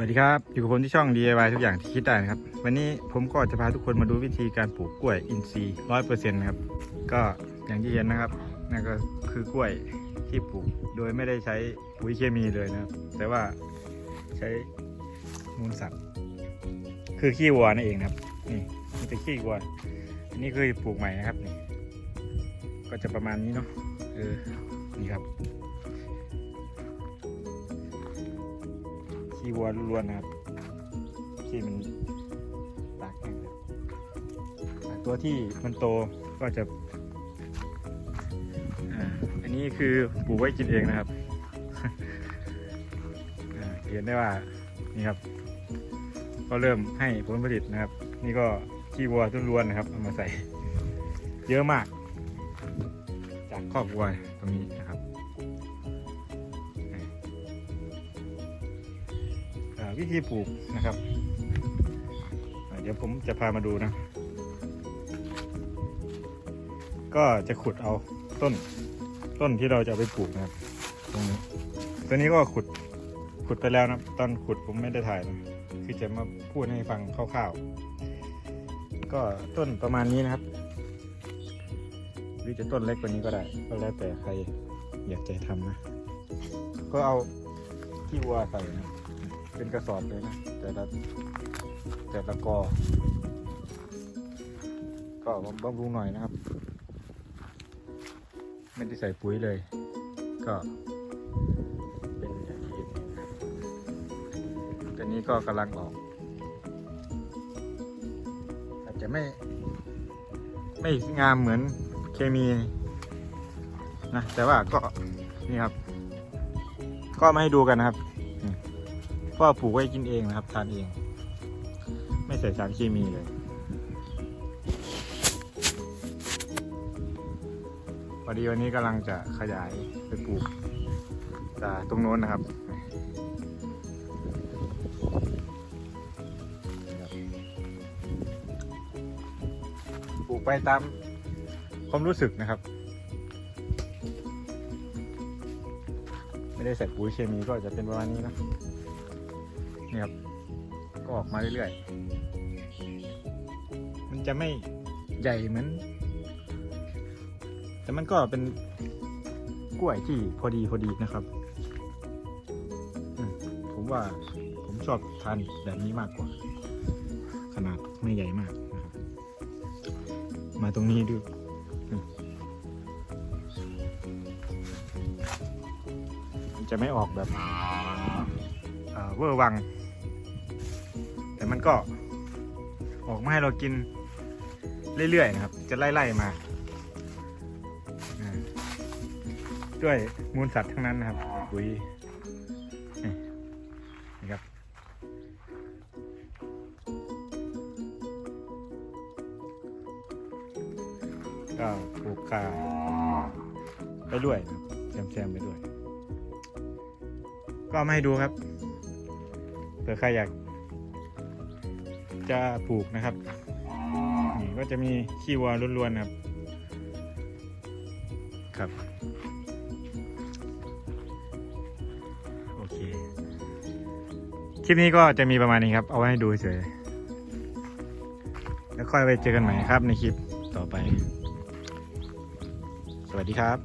วัสดีครับ อยู่กับผมที่ช่อง DIY ทุกอย่างที่คิดได้นะครับ วันนี้ผมก็จะพาทุกคนมาดูวิธีการปลูกกล้วยอินทรีย์ร้อยเปอร์เซ็นต์นะครับ ก็อย่างที่เห็นนะครับนั่นก็คือกล้วยที่ปลูกโดยไม่ได้ใช้ปุ๋ยเคมีเลยนะครับ แต่ว่าใช้มูลสัตว์คือขี้วัวนั่นเองนะครับ นี่มันจะขี้วัวอันนี้คือปลูกใหม่นะครับนี่ก็จะประมาณนี้เนาะเออนี่ครับ ขี้วัวล้วนๆนะครับขี้มันตากแห้งเลยอ่าตัวที่มันโตก็จะอันนี้คือปลูกไว้กินเองนะครับเห็นได้ว่านี่ครับ ก็เริ่มให้ผลผลิตนะครับ นี่ก็ขี้วัวล้วนนะครับเอามาใส่เยอะมาก จากครอบวัวตรงนี้นะครับ วิธีปลูกนะครับ เดี๋ยวผมจะพามาดูนะ ก็จะขุดเอาต้นต้นที่เราจะไปปลูกนะครับ ตรงนี้ตัวนี้ก็ขุดขุดไปแล้วนะตอนขุดผมไม่ได้ถ่ายนะคือจะมาพูดให้ฟังคร่าวๆ ก็ต้นประมาณนี้นะครับ หรือจะต้นเล็กกว่านี้ก็ได้ ก็แล้วแต่ใครอยากจะทำนะ ก็เอาที่วัวใส่นะ เป็นกระสอบเลยนะแต่ละแต่ละกอ ก็บำรุงหน่อยนะครับ ไม่ได้ใส่ปุ๋ยเลย ก็เป็นอย่างที่เห็นตอนนี้ก็กำลังออก อาจจะไม่ ไม่งามเหมือนเคมีนะแต่ว่าก็นี่ครับ ก็มาให้ดูกันนะครับ ก็ปลูกไว้กินเองนะครับทานเอง ไม่ใส่สารเคมีเลย พอดีวันนี้กำลังจะขยายไปปลูกแต่ตรงโน้นนะครับปลูกไปตามความรู้สึกนะครับ ไม่ได้ใส่ปุ๋ยเคมีก็จะเป็นประมาณนี้นะ นี่ครับก็ออกมาเรื่อยๆ มันจะไม่ใหญ่เหมือน แต่มันก็เป็นกล้วยที่พอดีพอดีนะครับอืมผมว่าผมชอบทานแบบนี้มากกว่า ขนาดไม่ใหญ่มากนะครับ มาตรงนี้ดูอืมมันจะไม่ออกแบบเอ่อเวอร์วัง แต่มันก็ออกมาให้เรากินเรื่อยๆนะครับ จะไล่ๆมา ด้วยมูลสัตว์ทั้งนั้นนะครับปุ๋ยนี่นะครับก็ปลูกคาไปด้วยนะครับแซมๆไปด้วย ก็มาให้ดูครับเผื่อใครอยาก จะปลูกนะครับ นี่ก็จะมีขี้วัวล้วนๆนะครับ ครับ โอเค คลิปนี้ก็จะมีประมาณนี้ครับ เอาไว้ให้ดูเฉย แล้วค่อยไปเจอกันใหม่ครับในคลิปต่อไป สวัสดีครับ